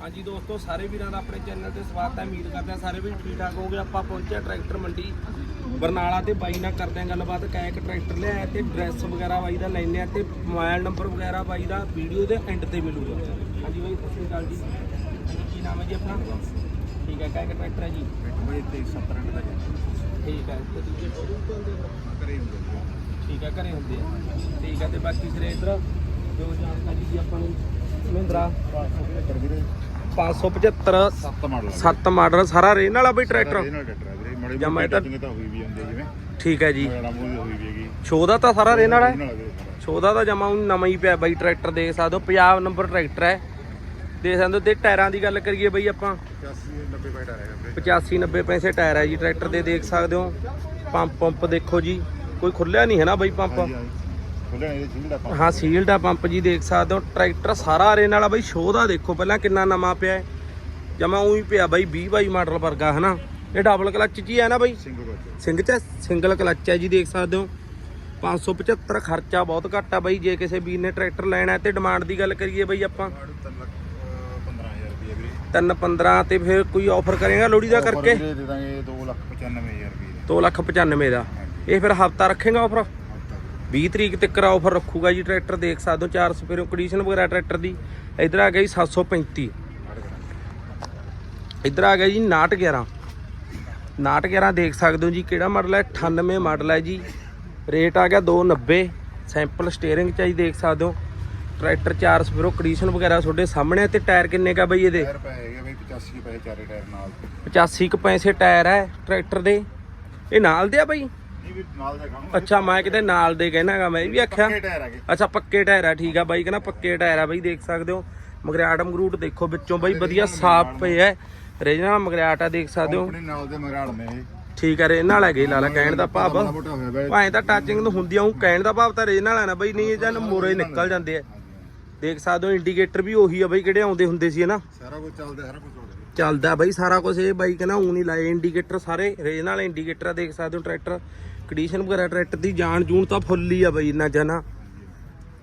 ਹਾਂਜੀ ਦੋਸਤੋ ਸਾਰੇ ਵੀਰਾਂ ਦਾ ਆਪਣੇ ਚੈਨਲ ਤੇ ਸਵਾਗਤ ਹੈ। ਉਮੀਦ ਕਰਦੇ ਹਾਂ ਸਾਰੇ ਵੀ ਠੀਕ ਠਾਕ ਹੋਗੇ ਆਪਾਂ ਪਹੁੰਚਿਆ ਟਰੈਕਟਰ ਮੰਡੀ। ਬਰਨਾਲਾ ਤੇ ਬਾਈ ਨਾਲ ਕਰਦੇ ਹਾਂ ਗੱਲਬਾਤ। ਕਾਇਕ ਟਰੈਕਟਰ ਲਿਆਇਆ ਤੇ ਡਰੈਸ ਵਗੈਰਾ ਬਾਈ ਦਾ ਲੈਣੇ ਆ ਤੇ ਮੋਬਾਈਲ ਨੰਬਰ ਵਗੈਰਾ ਬਾਈ ਦਾ ਵੀਡੀਓ ਦੇ ਐਂਡ ਤੇ ਮਿਲੂਗਾ। ਹਾਂਜੀ ਬਾਈ ਸਤਿ ਸ਼੍ਰੀ ਅਕਾਲ ਜੀ। ਕੀ ਨਾਮ ਹੈ ਜੀ ਆਪਣਾ? ਠੀਕ ਹੈ ਕਾਇਕ ਟਰੈਕਟਰ ਹੈ ਜੀ। ਬਈ ਤੇ 70 ਰੁਪਏ ਦਾ ਠੀਕ ਹੈ ਤੇ ਦੂਜੇ ਕਰੇ ਹੁੰਦੇ ਠੀਕ ਹੈ ਘਰੇ ਹੁੰਦੇ ਆ। ਠੀਕ ਹੈ ਤੇ ਬਾਕੀ ਸਿਰੇ ਇਧਰ ਜੋ ਜਾਣਕਾਰੀ ਜੀ ਆਪਾਂ ਨੂੰ ਮਹਿੰਦਰਾ। 575 ਵੀਰੇ 575 7 ਮਾਡਲ 7 ਮਾਡਲ ਸਾਰਾ ਰੇਨ ਵਾਲਾ ਬਈ ਟਰੈਕਟਰ? ਇਹਨਾਂ ਟਰੈਕਟਰ ਆ ਵੀਰੇ ਮੜੇ ਜਾਂ ਮੈਂ ਤਾਂ- ਤਾਂ ਹੋਈ ਵੀ ਹੁੰਦੀ ਹੈ ਜਿਵੇਂ। ਠੀਕ ਹੈ ਜੀ। ਹੋਈ ਵੀ ਹੈਗੀ। ਦਾ ਤਾਂ ਸਾਰਾ ਰੇਨ ਵਾਲਾ ਹੈ। ਨਾਲ ਵੀਰੇ ਦਾ ਜਮਾ ਹੁਣ ਨਵਾਂ ਹੀ ਪਿਆ ਬਾਈ ਟਰੈਕਟਰ ਦੇਖ ਸਕਦੇ ਹੋ ਪੰਜਾਬ ਨੰਬਰ ਟਰੈਕਟਰ ਹੈ। ਦੇਖ ਸਕਦੇ ਹੋ ਤੇ ਟਾਇਰਾਂ ਦੀ ਗੱਲ ਕਰੀਏ ਬਈ ਆਪਾਂ। 85 90 ਪੈਟਾ ਹੈਗਾ ਵੀਰੇ। 85 90 ਪੈਸੇ ਟਾਇਰ ਹੈ ਜੀ ਟਰੈਕਟਰ ਦੇ ਦੇਖ ਸਕਦੇ ਹੋ। ਪੰਪ ਪੰਪ ਦੇਖੋ ਜੀ ਕੋਈ ਖੁੱਲਿਆ ਨਹੀਂ ਹੈ ਨਾ ਬਈ ਪੰਪ। ਹਾਂਜੀ ਹਾਂਜੀ। ਇਹਦੇ ਹਾਂ ਸੀਲਡ ਆ ਪੰਪ ਜੀ ਦੇਖ ਸਕਦੇ ਹੋ। ਟਰੈਕਟਰ ਸਾਰਾ ਰੇਨ ਵਾਲਾ ਬਈ ਸ਼ੋ ਦਾ ਦੇਖੋ ਪਹਿਲਾਂ ਕਿੰਨਾ ਨਵਾਂ ਪਿਆ ਹੈ। ਜਮਾ ਉਹੀ ਪਿਆ ਬਈ 20 ਬਾਈ ਮਾਡਲ ਵਰਗਾ ਹਨਾ? ਇਹ ਡਬਲ ਕਲੱਚ ਚ ਹੀ ਨਾ ਬਈ? ਸਿੰਗਲ ਚ ਸਿੰਗਲ ਕਲੱਚ ਹੈ ਜੀ ਦੇਖ ਸਕਦੇ ਹੋ। 575 ਖਰਚਾ ਬਹੁਤ ਘੱਟ ਆ ਬਈ ਜੇ ਕਿਸੇ ਵੀਰ ਨੇ ਟਰੈਕਟਰ ਲੈਣਾ ਤੇ ਡਿਮਾਂਡ ਦੀ ਗੱਲ ਕਰੀਏ ਬਈ ਆਪਾਂ। ਮਾਡਲ 3 ਲੱਖ 15000 ਰੁਪਏ ਵੀਰੇ। 3 15 ਤੇ ਫਿਰ ਕੋਈ ਆਫਰ ਕਰੇਗਾ ਲੋੜੀ ਦਾ ਕਰਕੇ? ਦੇ ਦਾਂਗੇ 2 ਲੱਖ 95000 ਰੁਪਏ ਦਾ 2 ਲੱਖ 95 ਦਾ। ਇਹ ਫਿਰ ਹਫਤਾ ਰੱਖੇਗਾ ਆਫਰ 20 ਤਰੀਕ ਤੱਕ ਆਫਰ ਰੱਖੂਗਾ ਜੀ ਟਰੈਕਟਰ ਦੇਖ ਸਕਦੇ ਹੋ 400 ਰੁਪਏ ਕੰਡੀਸ਼ਨ ਵਗੈਰਾ ਟਰੈਕਟਰ ਦੀ। ਇਧਰ ਆ ਗਿਆ ਜੀ 735 ਇਧਰ ਆ ਗਿਆ ਜੀ 911 911 ਦੇਖ ਸਕਦੇ ਹੋ ਜੀ ਕਿਹੜਾ ਮਾਡਲ ਹੈ? 98 ਮਾਡਲ ਹੈ ਜੀ। ਰੇਟ ਆ ਗਿਆ 290 ਸੈਂਪਲ ਆ ਜੀ ਦੇਖ ਸਕਦੇ ਹੋ। ਟਰੈਕਟਰ 4 ਸਪੀਰੋ ਕੰਡੀਸ਼ਨ ਵਗੈਰਾ ਤੁਹਾਡੇ ਸਾਹਮਣੇ ਤੇ ਟਾਇਰ ਕਿੰਨੇ ਕਾ ਬਈ ਇਹਦੇ? ਟਾਇਰ ਪਏ ਹੈਗੇ ਬਈ 85 ਪੈਸੇ ਚਾਰੇ ਟਾਇਰ ਨਾਲ। 85 ਕੁ ਪੈਸੇ ਟਾਇਰ ਹੈ ਟਰੈਕਟਰ ਦੇ। ਇਹ ਨਾਲ ਦੇ ਆ ਬਈ? ਨਹੀਂ ਵੀ ਨਾਲ ਦਾ ਕੰਮ ਅੱਛਾ ਮੈਂ ਕਿਤੇ ਨਾਲ ਦੇ ਕਹਿਣਾਗਾ ਮੈਂ ਇਹ ਵੀ ਆਖਿਆ। ਪੱਕੇ ਟਾਇਰ ਹੈਗੇ। ਅੱਛਾ ਪੱਕੇ ਟਾਇਰ ਆ ਠੀਕ ਆ ਬਾਈ ਕਹਿੰਦਾ ਪੱਕੇ ਟਾਇਰ ਆ ਬਾਈ ਦੇਖ ਸਕਦੇ ਹੋ। ਮਗਰਿਆਟ ਮਗਰੂਟ ਦੇਖੋ ਵਿੱਚੋਂ ਬਾਈ ਵਧੀਆ ਸਾਫ਼ ਪਏ ਐ। ਰੀਜਨਲ ਮਗਰਿਆਟ ਆ ਦੇਖ ਸਕਦੇ ਹੋ। ਆਪਣੇ ਨਾਲ ਦੇ ਮਗਰਾੜ ਨੇ ਇਹ। ਠੀਕ ਆ ਰੇ ਨਾਲ ਹੈਗੇ ਲਾਲਾ ਕਹਿਣ ਦਾ ਭਾਵ। ਮਾੜਾ ਮੋਟਾ ਹੋਇਆ ਬਈ। ਭਾਵੇਂ ਤਾਂ ਟੱਚਿੰਗ ਨੂੰ ਹੁੰਦੀ ਆ ਉਹ ਕਹਿਣ ਦਾ ਭਾਵ ਤਾਂ ਰੇ ਨਾਲ ਆ ਨਾ ਬਾਈ ਨਹੀਂ ਇਹ ਜਾਂ ਮੋਰੇ ਨਿਕਲ ਜਾਂਦੇ ਆ। ਦੇਖ ਸਕਦੇ ਹੋ ਇੰਡੀਕੇਟਰ ਵੀ ਉਹੀ ਆ ਬਾਈ ਕਿਹੜੇ ਆਉਂਦੇ ਹੁੰਦੇ ਸੀ ਨਾ? ਸਾਰਾ ਕੁਝ ਚੱਲਦਾ ਸਾਰਾ ਕੁਝ ਚੱਲਦਾ। ਚੱਲਦਾ ਬਾਈ ਸਾਰਾ ਕੁਝ ਇਹ ਬਾਈ ਕਹਿੰਦਾ ਊਂ ਨਹੀਂ ਲਾਏ ਇੰਡੀਕੇਟਰ ਸਾਰੇ ਰੇਜ ਨਾਲ ਇੰਡੀਕੇਟਰ ਆ ਦੇਖ ਸਕਦੇ ਹੋ ਟਰੈਕਟਰ। ਕੰਡੀਸ਼ਨ ਵਗੈਰਾ ਟਰੈਕਟਰ ਦੀ ਜਾਨ ਜੂਨ ਤਾਂ ਫੁੱਲ ਹੀ ਆ ਬਾਈ ਇੰਨਾ ਜਨਾ।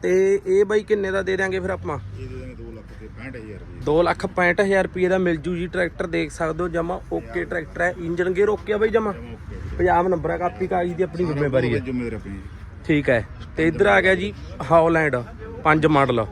ਤੇ ਇਹ ਬਾਈ ਕਿੰਨੇ ਦਾ ਦੇ ਦਿਆਂਗੇ ਫਿਰ ਆਪਾਂ? ਇਹ ਦੇ ਦਾਂਗੇ 2 ਲੱਖ ਤੇ 65000 ਰੁਪਏ। ਦੋ ਲੱਖ 65000 ਰੁਪਏ ਦਾ ਮਿਲ ਜੂ ਜੀ ਟਰੈਕਟਰ ਦੇਖ ਸਕਦੇ ਹੋ ਜਮਾ ਓਕੇ ਟਰੈਕਟਰ ਹੈ। ਇੰਜਨ ਗੇਅਰ ਓਕੇ ਆ ਬਾਈ ਜਮਾ? ਪੰਜਾਬ ਨੰਬਰ ਹੈ ਕਾਪੀ ਕਾਗਜ਼ ਦੀ ਆਪਣੀ ਜ਼ਿੰਮੇਵਾਰੀ ਹੈ ਠੀਕ ਹੈ। ਤੇ ਇੱਧਰ ਆ ਗਿਆ ਜੀ ਹਾਲੈਂਡ ਪੰਜ ਮਾਡਲ।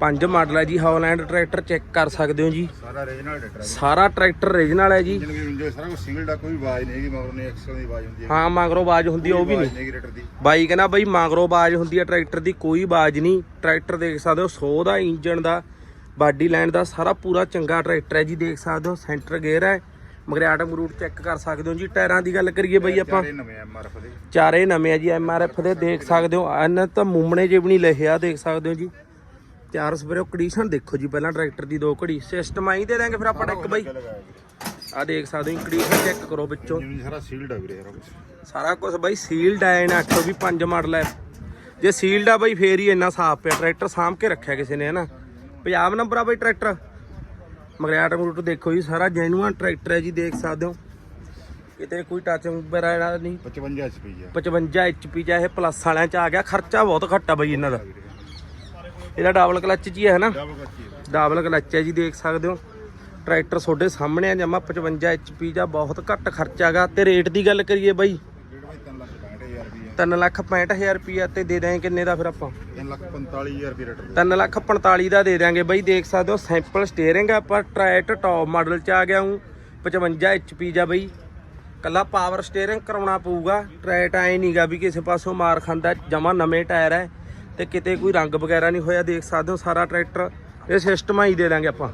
ਪੰਜ ਮਾਡਲ ਹੈ ਜੀ ਹਾਲੈਂਡ ਟਰੈਕਟਰ ਚੈੱਕ ਕਰ ਸਕਦੇ ਹੋ ਜੀ। ਸਾਰਾ ਰੀਜਨਲ ਟਰੈਕਟਰ ਹੈ ਸਾਰਾ ਟਰੈਕਟਰ ਰੀਜਨਲ ਹੈ ਜੀ। ਸਾਰਾ ਕੁਝ ਸਿੰਗਲ ਦਾ ਕੋਈ ਆਵਾਜ਼ ਨਹੀਂ ਹੈਗੀ ਮਗਰ ਨੇ ਐਕਸਲ ਦੀ ਆਵਾਜ਼ ਹੁੰਦੀ ਹੈ। ਹਾਂ ਮਗਰੋਂ ਆਵਾਜ਼ ਹੁੰਦੀ ਆ ਉਹ ਵੀ ਨਹੀਂ। ਬਾਈ ਕਹਿੰਦਾ ਬਈ ਮਗਰੋਂ ਆਵਾਜ਼ ਹੁੰਦੀ ਆ ਟਰੈਕਟਰ ਦੀ ਕੋਈ ਆਵਾਜ਼ ਨਹੀਂ। ਟਰੈਕਟਰ ਦੇਖ ਸਕਦੇ ਹੋ 100 ਦਾ ਇੰਜਨ ਦਾ ਬਾਡੀ ਲਾਈਨ ਦਾ ਸਾਰਾ ਪੂਰਾ ਚੰਗਾ ਟਰੈਕਟਰ ਹੈ ਜੀ ਦੇਖ ਸਕਦੇ ਹੋ ਸੈਂਟਰ ਗੇਅਰ ਹੈ। ਮਗਰਿਆਟ ਮਰੂਟ ਚੈੱਕ ਕਰ ਸਕਦੇ ਹੋ ਜੀ ਟਾਇਰਾਂ ਦੀ ਗੱਲ ਕਰੀਏ ਬਈ ਆਪਾਂ। ਚਾਰੇ ਨਵੇਂ ਐਮਆਰਐਫ ਦੇ। ਚਾਰੇ ਨਵੇਂ ਆ ਜੀ ਐਮਆਰਐਫ ਦੇ ਦੇਖ ਸਕਦੇ ਹੋ ਇਹਨਾਂ ਤਾਂ ਮੁੰਮਣੇ ਜੇ ਵੀ ਨਹੀਂ ਲਿਖਿਆ ਦੇਖ ਸਕਦੇ ਹੋ ਜੀ। ਚਾਰ ਸਪਰੇ ਕੰਡੀਸ਼ਨ ਦੇਖੋ ਜੀ ਪਹਿਲਾਂ ਟਰੈਕਟਰ ਦੀ ਦੋ ਘੜੀ ਸਿਸਟਮ ਆਈ ਦੇ ਦਾਂਗੇ ਫਿਰ ਆਪਾਂ ਇੱਕ ਬਈ। ਆ ਦੇਖ ਸਕਦੇ ਹੋ ਕੰਡੀਸ਼ਨ ਚੈੱਕ ਕਰੋ ਵਿੱਚੋਂ। ਸਾਰਾ ਸੀਲਡ ਆ ਵੀਰੇ ਸਾਰਾ ਕੁਝ ਸਾਰਾ ਕੁਝ ਬਾਈ ਸੀਲਡ ਆ ਇਹਨਾਂ ਆਖੋ ਵੀ ਪੰਜ ਮਾਡਲ ਹੈ ਜੇ ਸੀਲਡ ਆ ਬਾਈ ਫੇਰ ਹੀ ਇੰਨਾ ਸਾਫ਼ ਪਿਆ। ਟਰੈਕਟਰ ਸਾਂਭ ਕੇ ਰੱਖਿਆ ਕਿਸੇ ਨੇ ਹਨਾ? ਪੰਜਾਬ ਨੰਬਰ ਆ ਬਾਈ ਟਰੈਕਟਰ ਮਗਰਿਆਟ ਮਰੂਟ ਦੇਖੋ ਜੀ ਸਾਰਾ ਜੈਨੂਅਨ ਟਰੈਕਟਰ ਹੈ ਜੀ ਦੇਖ ਸਕਦੇ ਹੋ। ਕਿਤੇ ਕੋਈ ਟੱਚ ਵਗੈਰਾ ਨਹੀਂ। 55 ਐਚਪੀ ਆ। 55 HP ਚ ਇਹ ਪਲੱਸ ਵਾਲਿਆਂ ਚ ਆ ਗਿਆ। ਖਰਚਾ ਬਹੁਤ ਘੱਟ ਆ ਬਾਈ ਇਹਨਾਂ ਦਾ। ਇਹਦਾ ਡਬਲ ਕਲੱਚ ਚ ਹੀ ਨਾ? ਡਬਲ ਕਲੱਚ ਹੈ ਜੀ ਦੇਖ ਸਕਦੇ ਹੋ। ਟਰੈਕਟਰ ਤੁਹਾਡੇ ਸਾਹਮਣੇ ਆ ਜਮਾ 55 HP ਦਾ ਬਹੁਤ ਘੱਟ ਖਰਚਾ ਗਾ ਤੇ ਰੇਟ ਦੀ ਗੱਲ ਕਰੀਏ ਬਾਈ ਡੇਢ ਬਾਈ 3 ਲੱਖ 65000 ਰੁਪਏ 3 ਲੱਖ 65000 ਰੁਪਿਆ ਤੇ ਦੇ ਦਾਂਗੇ ਕਿੰਨੇ ਦਾ ਫਿਰ ਆਪਾਂ? 3 ਲੱਖ 45000 ਰੁਪਏ ਰੇਟ। 3 ਲੱਖ 45 ਦਾ ਦੇ ਦਾਂਗੇ ਬਾਈ ਦੇਖ ਸਕਦੇ ਹੋ ਸੈਂਪਲ ਸਟੀਅਰਿੰਗ ਆ ਪਰ ਟਰੈਟ ਟੌਪ ਮਾਡਲ ਚ ਆ ਗਿਆ ਹੂੰ 55 HP ਜਾ ਬਾਈ। ਕੱਲਾ ਪਾਵਰ ਸਟੀਅਰਿੰਗ ਕਰਾਉਣਾ ਪਊਗਾ ਟਰੈਟ ਐ ਨਹੀਂਗਾ ਵੀ ਕਿਸੇ ਪਾਸੋਂ ਮਾਰ ਖਾਂਦਾ ਜਮਾ ਨਵੇਂ ਟਾਇਰ ਹੈ। ਤੇ ਕਿਤੇ ਕੋਈ ਰੰਗ ਵਗੈਰਾ ਨਹੀਂ ਹੋਇਆ ਦੇਖ ਸਕਦੇ ਹੋ ਸਾਰਾ ਟਰੈਕਟਰ। ਇਹ ਸਿਸਟਮ ਹੀ ਦੇ ਦਾਂਗੇ ਆਪਾਂ।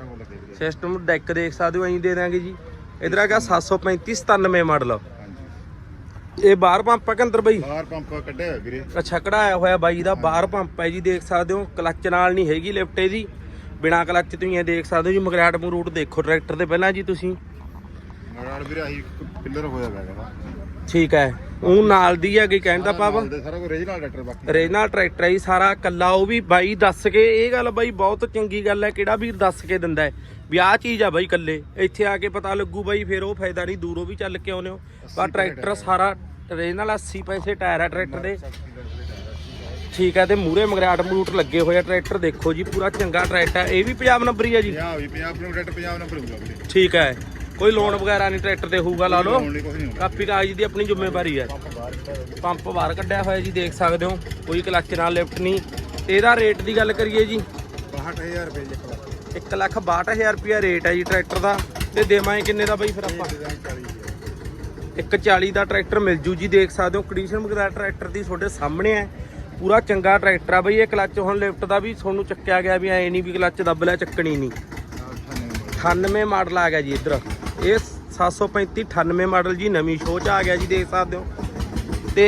ਸਿਸਟਮ ਡੈਕ ਦੇਖ ਸਕਦੇ ਹੋ ਐਂ ਦੇ ਦਾਂਗੇ ਜੀ। ਇਧਰ ਆ ਗਿਆ 735 97 ਮਾਡਲ ਇਹ ਬਾਹਰ ਪੰਪ ਆ ਕਿ ਅੰਦਰ ਬਾਈ? ਬਾਹਰ ਪੰਪ ਕੱਢਿਆ ਹੋਇਆ ਵੀਰੇ। ਅੱਛਾ ਕਢਾਇਆ ਹੋਇਆ ਬਾਈ ਦਾ। ਬਾਹਰ ਪੰਪ ਹੈ ਜੀ ਦੇਖ ਸਕਦੇ ਹੋ। ਕਲੱਚ ਨਾਲ ਨਹੀਂ ਹੈਗੀ ਲਿਫਟ ਇਹਦੀ। ਬਿਨਾ ਕਲੱਚ ਤੁਸੀਂ ਇਹ ਦੇਖ ਸਕਦੇ ਹੋ ਜੀ। ਮਗਰਾਟ ਮਰੂਟ ਦੇਖੋ ਟਰੈਕਟਰ ਤੇ ਪਹਿਲਾਂ ਜੀ ਤੁਸੀਂ। ਨਾਲ ਵੀਰੇ ਆਹੀ ਪਿੱਲਰ ਹੋਇਆ ਹੈਗਾ ਠੀਕ ਹੈ। ਉਹ ਨਾਲ ਦੀ ਹੈਗੀ ਕਹਿਣ ਦਾ ਭਾਵ? ਨਾਲ ਦੇ ਸਾਰਾ ਕੁਝ ਰੀਜਨਲ ਟਰੈਕਟਰ ਬਾਕੀ। ਰੇਨਾ ਟਰੈਕਟਰ ਹੈ ਸਾਰਾ ਕੱਲਾ ਉਹ ਵੀ ਬਾਈ ਦੱਸ ਕੇ ਇਹ ਗੱਲ ਬਾਈ ਬਹੁਤ ਚੰਗੀ ਗੱਲ ਹੈ ਕਿਹੜਾ ਵੀਰ ਦੱਸ ਕੇ ਦਿੰਦਾ ਹੈ? ਵੀ ਆਹ ਚੀਜ਼ ਆ ਬਾਈ ਕੱਲੇ ਇੱਥੇ ਆ ਕੇ ਪਤਾ ਲੱਗੂ ਬਾਈ ਫਿਰ ਉਹ ਫਾਇਦਾ ਨਹੀਂ ਦੂਰੋਂ ਵੀ ਚੱਲ ਕੇ ਆਉਨੇ ਹੋ। ਪਰ ਟਰੈਕਟਰ ਸਾਰਾ ਰੇਨ ਨਾਲ 80 ਪੈਸੇ ਟਾਇਰ ਹੈ ਟਰੈਕਟਰ ਦੇ। ਠੀਕ ਹੈ ਤੇ ਮੂਰੇ ਮਗਰਾਟ ਮਰੂਟ ਲੱਗੇ ਹੋਏ ਆ ਟਰੈਕਟਰ ਦੇਖੋ ਜੀ ਪੂਰਾ ਚੰਗਾ ਟਰੈਕਟਰ ਹੈ ਇਹ ਵੀ ਪੰਜਾਬ ਨੰਬਰ ਹੀ ਆ ਜੀ? ਪੰਜਾਬ ਵੀ ਪੰਜਾਬ ਨੂੰ ਡਾਇਰੈਕਟ ਪੰਜਾਬ ਨੰਬਰ ਹੋਊਗਾ ਠੀਕ ਹੈ ਕੋਈ ਲੋਨ ਵਗੈਰਾ ਨਹੀਂ ਟਰੈਕਟਰ ਤੇ ਹੋਊਗਾ ਲਾ ਲਓ। ਕਾਪੀ ਕਾਗਜ਼ ਦੀ ਆਪਣੀ ਜ਼ਿੰਮੇਵਾਰੀ ਹੈ। ਪੰਪ ਬਾਹਰ ਕੱਢਿਆ ਹੋਇਆ ਜੀ ਦੇਖ ਸਕਦੇ ਹੋ। ਕੋਈ ਕਲੱਚ ਨਾਲ ਲਿਫਟ ਨਹੀਂ। ਇਹਦਾ ਰੇਟ ਦੀ ਗੱਲ ਕਰੀਏ ਜੀ। 62000 ਰੁਪਏ ਜੀ ਇੱਕ 1 ਲੱਖ ਲੱਖ 62000 ਰੁਪਿਆ ਰੇਟ ਹੈ ਜੀ ਟਰੈਕਟਰ ਦਾ। ਤੇ ਦੇਵਾਂਗੇ ਕਿੰਨੇ ਦਾ ਬਾਈ ਫਿਰ ਆਪਾਂ? ਡਿਜ਼ਾਈਨ 40000 ਇੱਕ 40 ਦਾ ਟਰੈਕਟਰ ਮਿਲ ਜੂ ਜੀ ਦੇਖ ਸਕਦੇ ਹੋ। ਕੰਡੀਸ਼ਨ ਵਗੈਰਾ ਟਰੈਕਟਰ ਦੀ ਤੁਹਾਡੇ ਸਾਹਮਣੇ ਹੈ। ਪੂਰਾ ਚੰਗਾ ਟਰੈਕਟਰ ਆ ਬਈ। ਇਹ ਕਲੱਚ ਹੁਣ ਲਿਫਟ ਦਾ ਵੀ ਤੁਹਾਨੂੰ ਚੱਕਿਆ ਗਿਆ ਵੀ ਐ ਨਹੀਂ ਵੀ ਕਲੱਚ ਦੱਬ ਲਿਆ ਚੱਕਣੀ ਨਹੀਂ। 98 ਮਾਡਲ ਆ ਗਿਆ ਜੀ ਇੱਧਰ। ਇਹ 735 98 ਮਾਡਲ ਜੀ ਨਵੀਂ ਸ਼ੋਅ ਚ ਆ ਗਿਆ ਜੀ ਦੇਖ ਸਕਦੇ ਹੋ। ਤੇ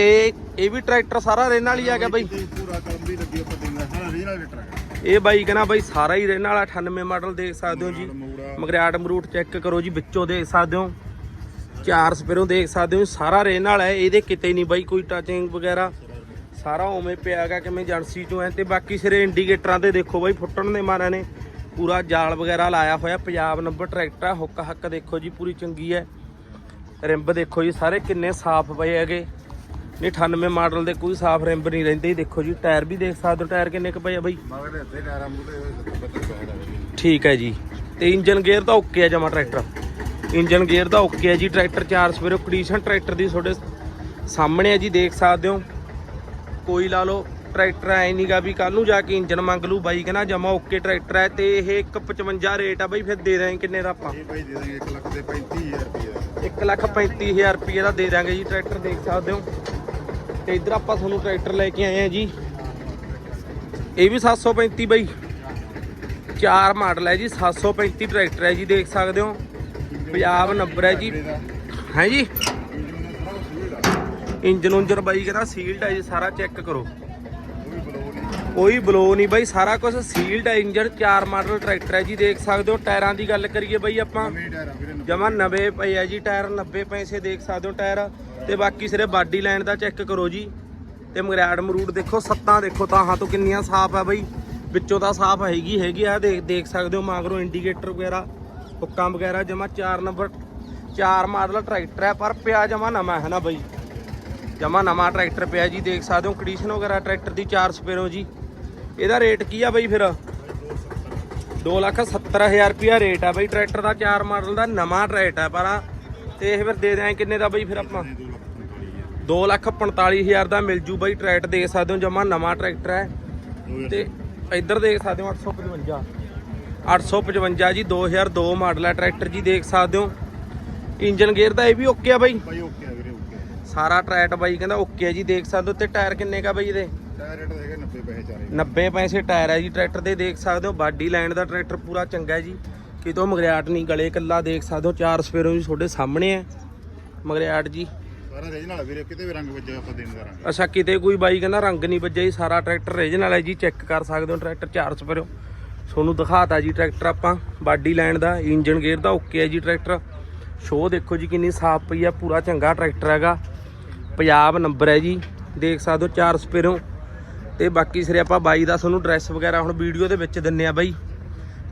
ਇਹ ਵੀ ਟਰੈਕਟਰ ਸਾਰਾ ਰਹਿਣ ਵਾਲੀ ਆ ਗਿਆ ਬਈ। ਪੂਰਾ ਕਲਮ ਵੀ ਲੱਗੀ ਆਪਾਂ ਦਿੰਦਾ ਸਾਰਾ ਰੀਜਨਲ ਲੀਟਰ ਹੈ ਇਹ ਬਾਈ ਕਹਿੰਦਾ ਬਾਈ ਸਾਰਾ ਹੀ ਰਹਿਣ ਵਾਲਾ 98 ਮਾਡਲ ਦੇਖ ਸਕਦੇ ਹੋ ਜੀ। ਮੂਰਾ ਮਗਰਾਟ ਮਰੂਟ ਚੈੱਕ ਕਰੋ ਜੀ ਵਿੱਚੋਂ ਦੇਖ ਸਕਦੇ ਹੋ। ਚਾਰ ਸਪੇਰੋਂ ਦੇਖ ਸਕਦੇ ਹੋ ਸਾਰਾ ਰਹਿਣ ਵਾਲਾ ਹੈ ਇਹਦੇ ਕਿਤੇ ਨਹੀਂ ਬਾਈ ਕੋਈ ਟੱਚਿੰਗ ਵਗੈਰਾ। ਸਾਰਾ ਉਵੇਂ ਪਿਆਗਾ ਕਿਵੇਂ ਏਜੰਸੀ ਚੋਂ ਹੈ ਤੇ ਬਾਕੀ ਸਿਰੇ ਇੰਡੀਕੇਟਰਾਂ ਤੇ ਦੇਖੋ ਬਾਈ ਫੁੱਟਣ ਦੇ ਮਾਰਿਆਂ ਨੇ। ਪੂਰਾ ਜਾਲ ਵਗੈਰਾ ਲਾਇਆ ਹੋਇਆ ਪੰਜਾਬ ਨੰਬਰ ਟਰੈਕਟਰ ਆ ਹੁੱਕ ਹੱਕ ਦੇਖੋ ਜੀ ਪੂਰੀ ਚੰਗੀ ਹੈ। ਰਿੰਬ ਦੇਖੋ ਜੀ ਸਾਰੇ ਕਿੰਨੇ ਸਾਫ਼ ਪਏ ਹੈਗੇ। ਨਹੀਂ 98 ਮਾਡਲ ਦੇ ਕੋਈ ਸਾਫ਼ ਰਿੰਬ ਨਹੀਂ ਰਹਿੰਦੇ ਦੇਖੋ ਜੀ ਟਾਇਰ ਵੀ ਦੇਖ ਸਕਦੇ ਹੋ ਟਾਇਰ ਕਿੰਨੇ ਕੁ ਪਏ ਆ ਬਾਈ? ਠੀਕ ਹੈ ਜੀ। ਤੇ ਇੰਜਨ ਗੇਅਰ ਤਾਂ ਓਕੇ ਆ ਜਮਾ ਟਰੈਕਟਰ। ਇੰਜਨ ਗੇਅਰ ਤਾਂ ਓਕੇ ਹੈ ਜੀ ਟਰੈਕਟਰ ਚਾਰ ਸਵੇਰੇ ਕੰਡੀਸ਼ਨ ਟਰੈਕਟਰ ਦੀ ਤੁਹਾਡੇ ਸਾਹਮਣੇ ਹੈ ਜੀ ਦੇਖ ਸਕਦੇ ਹੋ। ਕੋਈ ਲਾ ਲਓ ਟਰੈਕਟਰ ਐ ਨਹੀਂਗਾ ਵੀ ਕੱਲ ਨੂੰ ਜਾ ਕੇ ਇੰਜਨ ਮੰਗ ਲੂ ਬਾਈ ਕਹਿੰਦਾ ਜਮਾ ਓਕੇ ਟਰੈਕਟਰ ਹੈ ਤੇ ਇਹ 155 ਰੇਟ ਆ ਬਾਈ ਫਿਰ ਦੇ ਦਾਂਗੇ ਕਿੰਨੇ ਦਾ ਆਪਾਂ? ਇਹ ਭਾਈ ਦੇ ਦਾਂਗੇ 1 ਲੱਖ ਦੇ 35000 ਰੁਪਏ 1 ਲੱਖ 35000 ਰੁਪਏ ਦਾ ਦੇ ਦਾਂਗੇ ਜੀ ਟਰੈਕਟਰ ਦੇਖ ਸਕਦੇ ਹੋ। ਤੇ ਇਧਰ ਆਪਾਂ ਤੁਹਾਨੂੰ ਟਰੈਕਟਰ ਲੈ ਕੇ ਆਏ ਆ ਜੀ। ਇਹ ਵੀ 735 ਬਾਈ। ਚਾਰ ਮਾਡਲ ਹੈ ਜੀ 735 ਟਰੈਕਟਰ ਹੈ ਜੀ ਦੇਖ ਸਕਦੇ ਹੋ। ਪੰਜਾਬ ਨੰਬਰ ਹੈ ਜੀ। ਹੈ ਜੀ? ਇੰਜਨ ਉਂਜਨ ਬਾਈ ਕਹਿੰਦਾ ਸੀਲਡ ਹੈ ਜੀ ਸਾਰਾ ਚੈੱਕ ਕਰੋ। ਕੋਈ ਬਲੋ ਨਹੀਂ ਬਾਈ ਸਾਰਾ ਕੁਝ ਸੀਲਡ ਹੈ ਇੰਜਨ ਚਾਰ ਮਾਡਲ ਟਰੈਕਟਰ ਹੈ ਜੀ ਦੇਖ ਸਕਦੇ ਹੋ ਟਾਇਰਾਂ ਦੀ ਗੱਲ ਕਰੀਏ ਬਾਈ ਆਪਾਂ। ਜਮਾ 90 ਪਏ ਆ ਜੀ ਟਾਇਰ 90 ਪੈਸੇ ਦੇਖ ਸਕਦੇ ਹੋ ਟਾਇਰ। ਤੇ ਬਾਕੀ ਸਿਰੇ ਬਾਡੀ ਲਾਈਨ ਦਾ ਚੈੱਕ ਕਰੋ ਜੀ। ਤੇ ਮਗਰਾੜ ਮਰੂੜ ਦੇਖੋ ਸੱਤਾਂ ਦੇਖੋ ਤਾਹਾਂ ਤੋਂ ਕਿੰਨੀਆਂ ਸਾਫ਼ ਆ ਬਈ। ਵਿੱਚੋਂ ਤਾਂ ਸਾਫ਼ ਹੈਗੀ ਹੈਗੀ ਆ ਦੇਖ ਦੇਖ ਸਕਦੇ ਹੋ ਮਾਗਰੋ ਇੰਡੀਕੇਟਰ ਵਗੈਰਾ ਹੁੱਕਾਂ ਵਗੈਰਾ ਜਮਾ 4 ਨੰਬਰ 4 ਮਾਡਲ ਟਰੈਕਟਰ ਹੈ ਪਰ ਪਿਆ ਜਮਾ ਨਵਾਂ ਹੈ ਨਾ ਬਈ? ਜਮਾ ਨਵਾਂ ਟਰੈਕਟਰ ਪਿਆ ਜੀ ਦੇਖ ਸਕਦੇ ਹੋ ਕੰਡੀਸ਼ਨ ਵਗੈਰਾ ਟਰੈਕਟਰ ਦੀ 4 ਸਪੇਰੋ ਜੀ। ਇਹਦਾ ਰੇਟ ਕੀ ਆ ਬਈ ਫਿਰ? 270000 ਰੁਪਿਆ ਰੇਟ ਆ ਬਈ ਟਰੈਕਟਰ ਦਾ 4 ਮਾਡਲ ਦਾ ਨਵਾਂ ਟਰੈਕਟਰ ਹੈ ਪਰ ਆ। ਤੇ ਇਹ ਫਿਰ ਦੇ ਦਿਆਂ ਕਿੰਨੇ ਦਾ ਬਈ ਫਿਰ ਆਪਾਂ? 2 ਲੱਖ 45 ਹਜ਼ਾਰ 245000 ਦਾ ਮਿਲ ਜੂ ਬਈ ਟਰੈਕਟਰ ਦੇਖ ਸਕਦੇ ਹੋ ਜਮਾ ਨਵਾਂ ਟਰੈਕਟਰ ਹੈ ਤੇ ਇੱਧਰ ਦੇਖ ਸਕਦੇ ਹੋ 855 855 ਜੀ 2002 ਮਾਡਲ ਹੈ ਟਰੈਕਟਰ ਜੀ ਦੇਖ ਸਕਦੇ ਹੋ। ਇੰਜਨ ਗੇਅਰ ਦਾ ਇਹ ਵੀ ਓਕੇ ਆ ਬਈ? ਭਾਈ ਓਕੇ ਆ ਵੀਰੇ ਓਕੇ ਸਾਰਾ ਟਰੈਕਟ ਬਾਈ ਕਹਿੰਦਾ ਓਕੇ ਹੈ ਜੀ ਦੇਖ ਸਕਦੇ ਹੋ। ਤੇ ਟਾਇਰ ਕਿੰਨੇ ਕਾ ਬਈ ਇਹਦੇ? ਟਾਇਰ ਰੇਟ ਹੈਗੇ 90 ਪੈਸੇ ਚਾਰੇ 90 ਪੈਸੇ ਟਾਇਰ ਹੈ ਜੀ ਟਰੈਕਟਰ ਦੇ ਦੇਖ ਸਕਦੇ ਹੋ ਬਾਡੀ ਲਾਈਨ ਦਾ ਟਰੈਕਟਰ ਪੂਰਾ ਚੰਗਾ ਹੈ ਜੀ। ਕਿਤੋਂ ਮਗਰਿਆਟ ਨਹੀਂ ਗਲੇ ਕੱਲਾ ਦੇਖ ਸਕਦੇ ਹੋ ਚਾਰ ਸਪੇਰੋਂ ਜੀ ਤੁਹਾਡੇ ਸਾਹਮਣੇ ਹੈ। ਮਗਰਿਆਟ ਜੀ। ਸਾਰਾ ਰੀਜਨਲ ਵੀਰੇ ਕਿਤੇ ਵੀ ਰੰਗ ਵੱਜਿਆ ਆਪਾਂ ਦੇਣ ਕਰਾਂਗੇ ਅੱਛਾ ਕਿਤੇ ਕੋਈ ਬਾਈ ਕਹਿੰਦਾ ਰੰਗ ਨਹੀਂ ਵੱਜਿਆ ਜੀ ਸਾਰਾ ਟਰੈਕਟਰ ਰੀਜਨਲ ਹੈ ਜੀ ਚੈੱਕ ਕਰ ਸਕਦੇ ਹੋ ਟਰੈਕਟਰ ਚਾਰ ਸਪੇਰੋਂ। ਤੁਹਾਨੂੰ ਦਿਖਾਤਾ ਜੀ ਟਰੈਕਟਰ ਆਪਾਂ ਬਾਡੀ ਲਾਈਨ ਦਾ ਇੰਜਨ ਗੇਅਰ ਦਾ ਓਕੇ ਹੈ ਜੀ ਟਰੈਕਟਰ। ਸ਼ੋਅ ਦੇਖੋ ਜੀ ਕਿੰਨੀ ਸਾਫ਼ ਪਈ ਆ ਪੂਰਾ ਚੰਗਾ ਟਰੈਕਟਰ ਹੈਗਾ। ਪੰਜਾਬ ਨੰਬਰ ਹੈ ਜੀ ਦੇਖ ਸਕਦੇ ਹੋ ਚਾਰ ਸਪੇਰੋਂ। ਤੇ ਬਾਕੀ ਸਿਰੇ ਆਪਾਂ ਬਾਈ ਦਾ ਤੁਹਾਨੂੰ ਐਡਰੈਸ ਵਗੈਰਾ ਹੁਣ ਵੀਡੀਓ ਦੇ ਵਿੱਚ ਦਿੰਨੇ ਆ ਬਾਈ।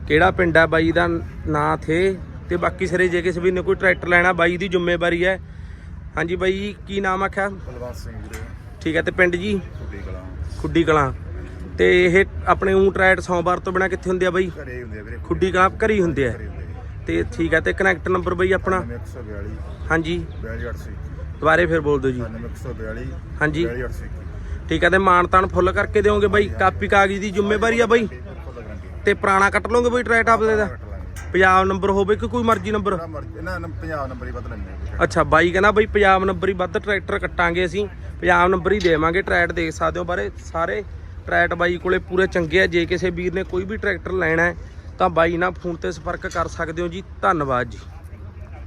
ਕਿਹੜਾ ਪਿੰਡ ਹੈ ਬਾਈ ਦਾ ਨਾਂ ਥੇ? ਤੇ ਬਾਕੀ ਸਿਰੇ ਜੇ ਕਿਸੇ ਵੀ ਨੇ ਕੋਈ ਟਰੈਕਟਰ ਲੈਣਾ ਬਾਈ ਦੀ ਜ਼ਿੰਮੇਵਾਰੀ ਹੈ। ਹਾਂਜੀ ਬਾਈ ਕੀ ਨਾਮ ਆਖਿਆ? ਬਲਵੰਤ ਸਿੰਘ ਵੀਰੇ। ਠੀਕ ਹੈ ਤੇ ਪਿੰਡ ਜੀ? ਛੋਟੀ ਕਲਾਂ। ਖੁੱਡੀ ਕਲਾਂ। ਤੇ ਇਹ ਆਪਣੇ ਊਂ ਟਰੈਟ ਸੋਮਵਾਰ ਤੋਂ ਬਿਨਾ ਕਿੱਥੇ ਹੁੰਦੇ ਆ ਬਾਈ? ਘਰੇ ਹੁੰਦੇ ਆ ਵੀਰੇ ਖੁੱਡੀ ਕਲਾਂ ਘਰੀ ਹੁੰਦੇ ਆ। ਆ। ਤੇ ਠੀਕ ਹੈ ਤੇ ਕਨੈਕਟ ਨੰਬਰ ਬਾਈ ਆਪਣਾ? 142 ਹਾਂਜੀ। 4280 ਦੁਬਾਰੇ ਫਿਰ ਬੋਲ ਦਿਓ ਜੀ। 142 ਹਾਂਜੀ। 4280 ਠੀਕ ਹੈ ਤੇ ਮਾਨਤਾਨ ਫੁੱਲ ਕਰਕੇ ਦਿਓਗੇ ਬਾਈ ਕਾਪੀ ਕਾਗਜ਼ ਦੀ ਜ਼ਿੰਮੇਵਾਰੀ ਆ ਬਾਈ? ਤੇ ਪੁਰਾਣਾ ਕੱਟ ਲਓਗੇ ਬਾਈ ਟਰੈਟ ਆਪਦੇ ਦਾ? ਪੰਜਾਬ ਨੰਬਰ ਹੋਵੇ ਕਿ ਕੋਈ ਮਰਜ਼ੀ ਨੰਬਰ? ਨੂੰ ਪੰਜਾਬ ਹੀ। ਅੱਛਾ ਬਾਈ ਕਹਿੰਦਾ ਬਈ ਪੰਜਾਬ ਨੰਬਰ ਹੀ ਵੱਧ ਟਰੈਕਟਰ ਕੱਟਾਂਗੇ ਅਸੀਂ। ਪੰਜਾਬ ਨੰਬਰ ਹੀ ਦੇਵਾਂਗੇ ਟਰੈਟ ਦੇਖ ਸਕਦੇ ਹੋ ਬਾਰੇ ਸਾਰੇ ਟਰੈਟ ਬਾਈ ਕੋਲੇ ਪੂਰੇ ਚੰਗੇ ਆ। ਜੇ ਕਿਸੇ ਵੀਰ ਨੇ ਕੋਈ ਵੀ ਟਰੈਕਟਰ ਲੈਣਾ ਹੈ ਤਾਂ ਬਾਈ ਨਾਲ ਫੋਨ ਤੇ ਸੰਪਰਕ ਕਰ ਸਕਦੇ ਹੋ ਜੀ। ਧੰਨਵਾਦ ਜੀ।